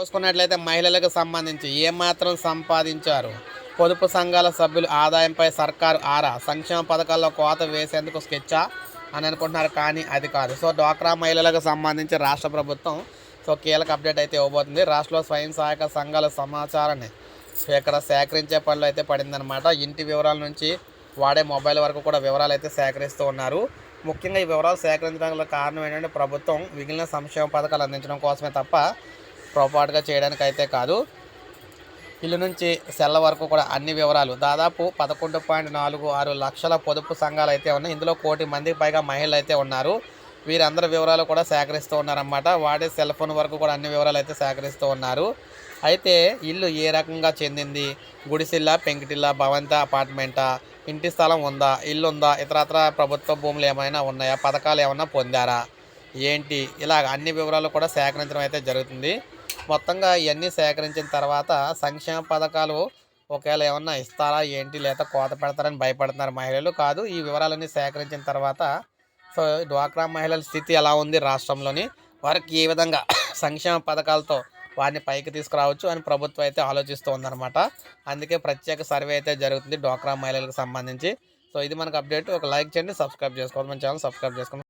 చూసుకున్నట్లయితే మహిళలకు సంబంధించి ఏమాత్రం సంపాదించారు? పొదుపు సంఘాల సభ్యులు ఆదాయంపై సర్కారు ఆరా? సంక్షేమ పథకాల్లో కోత వేసేందుకు స్కెచ్చా? అని అనుకుంటున్నారు కానీ అది కాదు. సో డ్వాక్రా మహిళలకు సంబంధించి రాష్ట్ర ప్రభుత్వం సో కీలక అప్డేట్ అయితే ఇవ్వబోతుంది. రాష్ట్రంలో స్వయం సహాయక సంఘాల సమాచారాన్ని ఇక్కడ సేకరించే పనులు అయితే పడిందనమాట ఇంటి వివరాల నుంచి వాడే మొబైల్ వరకు కూడా వివరాలు అయితే సేకరిస్తూ ఉన్నారు. ముఖ్యంగా ఈ వివరాలు సేకరించడానికి కారణం ఏంటంటే ప్రభుత్వం మిగిలిన సంక్షేమ పథకాలు అందించడం కోసమే తప్ప పొరపాటుగా చేయడానికి అయితే కాదు. ఇల్లు నుంచి సెల్ల వరకు కూడా అన్ని వివరాలు. దాదాపు పదకొండు పాయింట్ నాలుగు ఆరు లక్షల పొదుపు సంఘాలు అయితే ఉన్నాయి. ఇందులో కోటి మందికి పైగా మహిళలు అయితే ఉన్నారు. వీరందరి వివరాలు కూడా సేకరిస్తూ ఉన్నారన్నమాట. వాడే సెల్ ఫోన్ వరకు కూడా అన్ని వివరాలు అయితే సేకరిస్తూ ఉన్నారు. అయితే ఇల్లు ఏ రకంగా చెందింది? గుడిసిల్లా పెంకిటిల్లా భవంత అపార్ట్మెంటా? ఇంటి స్థలం ఉందా? ఇల్లు ఉందా? ఇతరత్ర ప్రభుత్వ భూములు ఏమైనా ఉన్నాయా? పథకాలు ఏమైనా పొందారా? ఏంటి? ఇలా అన్ని వివరాలు కూడా సేకరించడం అయితే జరుగుతుంది. మొత్తంగా ఇవన్నీ సేకరించిన తర్వాత సంక్షేమ పథకాలు ఒకవేళ ఏమన్నా ఇస్తారా ఏంటి లేదా కోత పెడతారని భయపడుతున్నారు మహిళలు? కాదు ఈ వివరాలన్నీ సేకరించిన తర్వాత సో డ్వాక్రా మహిళల స్థితి ఎలా ఉంది రాష్ట్రంలోని? వారికి ఏ విధంగా సంక్షేమ పథకాలతో వారిని పైకి తీసుకురావచ్చు అని ప్రభుత్వం అయితే ఆలోచిస్తూ ఉందన్నమాట. అందుకే ప్రత్యేక సర్వే అయితే జరుగుతుంది డ్వాక్రా మహిళలకు సంబంధించి. సో ఇది మనకు అప్డేట్. ఒక లైక్ చేయండి సబ్స్క్రైబ్ చేసుకోండి మన ఛానల్ సబ్స్క్రైబ్ చేసుకోండి.